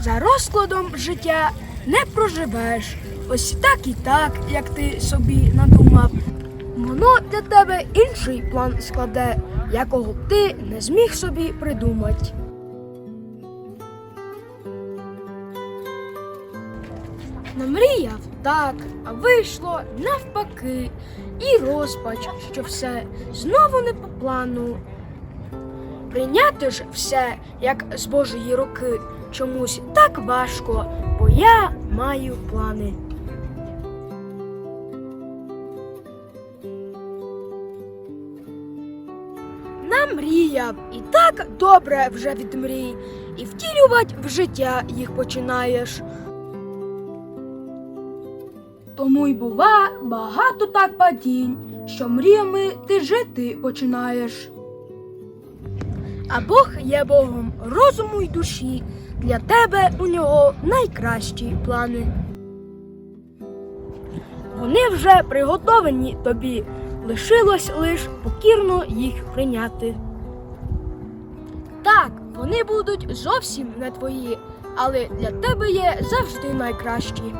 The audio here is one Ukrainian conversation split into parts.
За розкладом життя не проживеш. Ось так і так, як ти собі надумав. Воно для тебе інший план складе, якого б ти не зміг собі придумати. Намріяв так, а вийшло навпаки, і розпач, що все знову не по плану. Прийняти ж все, як з Божої руки, чомусь так важко, бо я маю плани. Намріяв і так добре вже від мрій, і втілювати в життя їх починаєш. Тому й бува багато так падінь, що мріями ти жити починаєш. А Бог є Богом розуму й душі, для тебе у нього найкращі плани. Вони вже приготовані тобі, лишилось лиш покірно їх прийняти. Так, вони будуть зовсім не твої, але для тебе є завжди найкращі.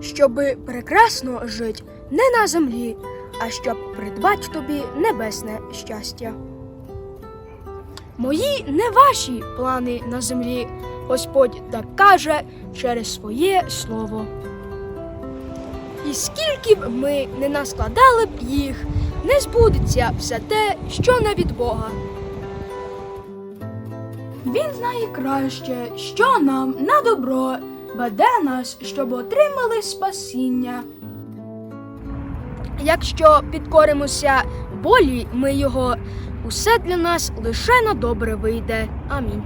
Щоби прекрасно жить не на землі, а щоб придбати тобі небесне щастя. Мої не ваші плани на землі, Господь так каже через своє слово. І скільки б ми не наскладали б їх, не збудеться все те, що не від Бога. Він знає краще, що нам на добро веде нас, щоб отримали спасіння. Якщо підкоримося волі ми його, усе для нас лише на добре вийде. Амінь.